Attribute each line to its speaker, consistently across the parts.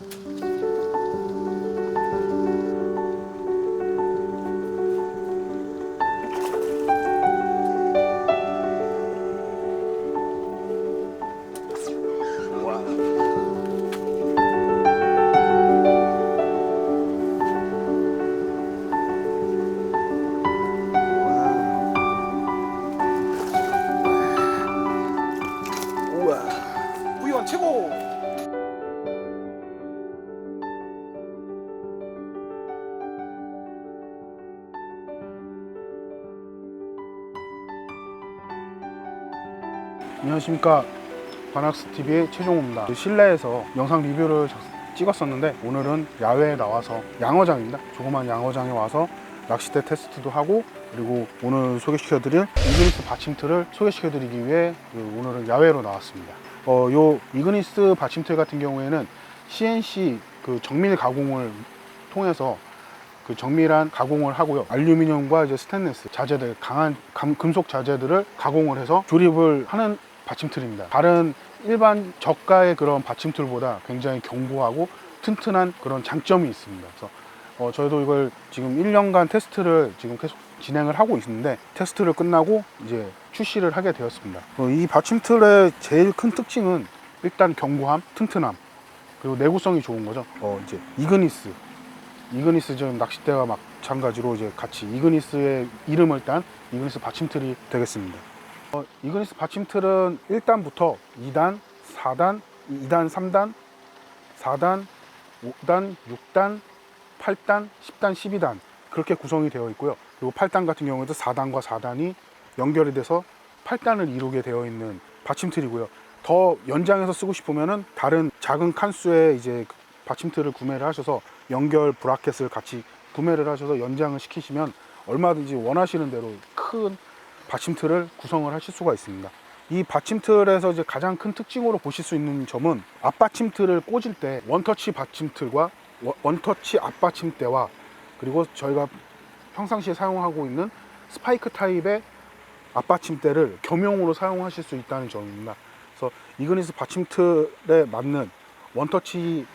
Speaker 1: 우와. 안녕하십니까 바낙스 TV의 최종호입니다. 실내에서 영상 리뷰를 작- 찍었었는데 오늘은 야외에 나와서 양어장입니다. 조그만 양어장에 와서 낚싯대 테스트도 하고 그리고 오늘 소개시켜드릴 이그니스 받침틀을 소개시켜드리기 위해 그 오늘은 야외로 나왔습니다. 어, 요 이그니스 받침틀 같은 경우에는 CNC 그 정밀 가공을 통해서 그 정밀한 가공을 하고요. 알루미늄과 이제 스테인리스 자재들, 강한 감- 금속 자재들을 가공을 해서 조립을 하는 받침틀입니다. 다른 일반 저가의 그런 받침틀보다 굉장히 견고하고 튼튼한 그런 장점이 있습니다. 그래서 어, 저희도 이걸 지금 1년간 테스트를 지금 계속 진행을 하고 있는데 테스트를 끝나고 이제 출시를 하게 되었습니다. 어, 이 받침틀의 제일 큰 특징은 일단 견고함, 튼튼함, 그리고 내구성이 좋은 거죠. 어, 이제 이그니스, 이그니스 지금 낚싯대가 마찬가지로 이제 같이 이그니스의 이름을 딴 이그니스 받침틀이 되겠습니다. 어, 이그니스 받침틀은 1단부터 2단, 4단, 2단, 3단, 4단, 5단, 6단, 8단, 10단, 12단 그렇게 구성이 되어 있고요. 그리고 8단 같은 경우에도 4단과 4단이 연결이 돼서 8단을 이루게 되어 있는 받침틀이고요. 더 연장해서 쓰고 싶으면은 다른 작은 칸수의 이제 그 받침틀을 구매를 하셔서 연결 브라켓을 같이 구매를 하셔서 연장을 시키시면 얼마든지 원하시는 대로 큰 받침틀을 구성을 하실 수가 있습니다. 이 받침틀에서 이제 가장 큰 특징으로 보실 수 있는 점은 앞받침틀을 꽂을 때 원터치 받침틀과 원- 원터치 앞받침대와 그리고 저희가 평상시에 사용하고 있는 스파이크 타입의 앞받침대를 겸용으로 사용하실 수 있다는 점입니다. 그래서 이그니스 받침틀에 맞는 원터치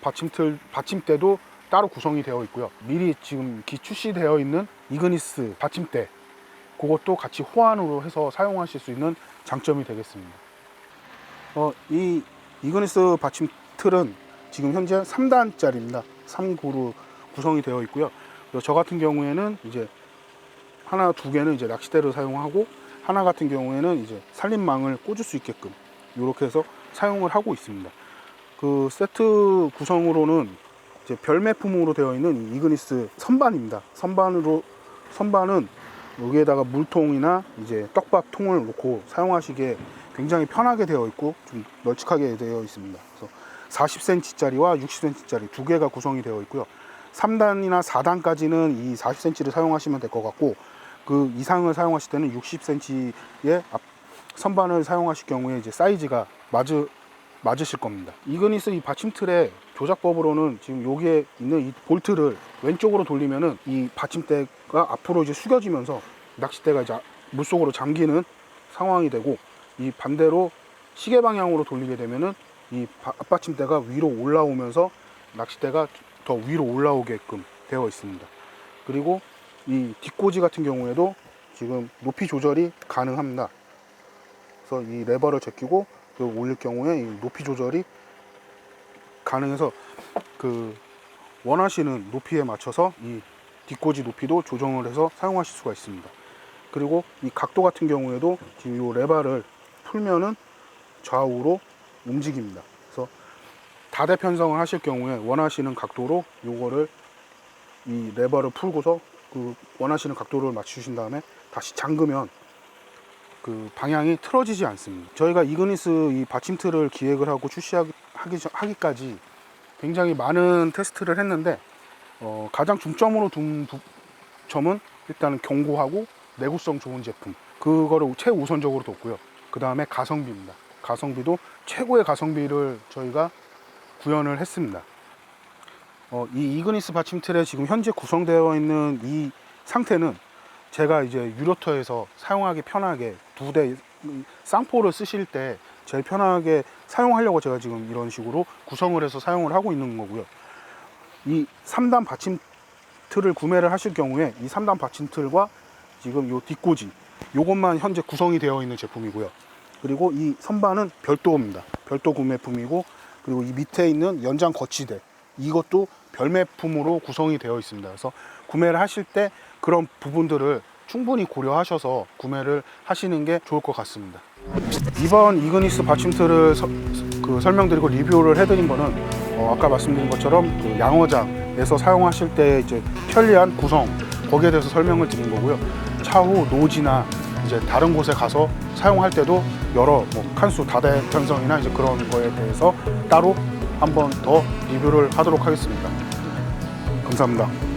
Speaker 1: 받침틀 받침대도 따로 구성이 되어 있고요. 미리 지금 기 출시되어 있는 이그니스 받침대 그것도 같이 호환으로 해서 사용하실 수 있는 장점이 되겠습니다. 어, 이 이그니스 받침 틀은 지금 현재 3단짜리입니다. 3구로 구성이 되어 있고요. 저 같은 경우에는 이제 하나 두 개는 이제 낚싯대를 사용하고 하나 같은 경우에는 이제 살림망을 꽂을 수 있게끔 이렇게 해서 사용을 하고 있습니다. 그 세트 구성으로는 이제 별매품으로 되어 있는 이 이그니스 선반입니다. 선반으로 선반은 여기에다가 물통이나 이제 떡밥 통을 놓고 사용하시기에 굉장히 편하게 되어 있고 좀 널찍하게 되어 있습니다. 그래서 40cm짜리와 60cm짜리 두 개가 구성이 되어 있고요. 3단이나 4단까지는 이 40cm를 사용하시면 될 것 같고 그 이상을 사용하실 때는 60cm의 앞 선반을 사용하실 경우에 이제 사이즈가 맞으 맞으실 겁니다. 이그니스 이 받침틀의 조작법으로는 지금 여기에 있는 이 볼트를 왼쪽으로 돌리면은 이 받침대가 앞으로 이제 숙여지면서 낚싯대가 이제 물속으로 잠기는 상황이 되고 이 반대로 시계 방향으로 돌리게 되면은 이 바- 앞받침대가 위로 올라오면서 낚싯대가 더 위로 올라오게끔 되어 있습니다. 그리고 이 뒷꽂이 같은 경우에도 지금 높이 조절이 가능합니다. 그래서 이 레버를 제끼고 그 올릴 경우에 이 높이 조절이 가능해서 그 원하시는 높이에 맞춰서 이 뒷꽂이 높이도 조정을 해서 사용하실 수가 있습니다. 그리고 이 각도 같은 경우에도 지금 이 레버를 풀면은 좌우로 움직입니다. 그래서 다대 편성을 하실 경우에 원하시는 각도로 요거를 이 레버를 풀고서 그 원하시는 각도를 맞추신 다음에 다시 잠그면 그 방향이 틀어지지 않습니다. 저희가 이그니스 이 받침틀을 기획을 하고 출시하기 하기, 전- 하기까지 굉장히 많은 테스트를 했는데 어, 가장 중점으로 둔 부- 점은 일단은 견고하고 내구성 좋은 제품 그거를 최우선적으로 뒀고요. 그 다음에 가성비입니다. 가성비도 최고의 가성비를 저희가 구현을 했습니다. 어, 이 이그니스 받침틀에 지금 현재 구성되어 있는 이 상태는 제가 이제 유로터에서 사용하기 편하게 두 대 쌍포를 쓰실 때 제일 편하게 사용하려고 제가 지금 이런 식으로 구성을 해서 사용을 하고 있는 거고요. 이 3단 받침 틀을 구매를 하실 경우에 이 3단 받침 틀과 지금 요 뒷꽂이 요것만 현재 구성이 되어 있는 제품이고요. 그리고 이 선반은 별도입니다. 별도 구매품이고 그리고 이 밑에 있는 연장 거치대 이것도 별매품으로 구성이 되어 있습니다. 그래서 구매를 하실 때 그런 부분들을 충분히 고려하셔서 구매를 하시는 게 좋을 것 같습니다. 이번 이그니스 받침틀을 서- 그 설명드리고 리뷰를 해드린 거는 어, 아까 말씀드린 것처럼 그 양어장에서 사용하실 때 이제 편리한 구성 거기에 대해서 설명을 드린 거고요. 차후 노지나 이제 다른 곳에 가서 사용할 때도 여러 뭐 칸수 다대 편성이나 이제 그런 거에 대해서 따로 한 번 더 리뷰를 하도록 하겠습니다. 감사합니다.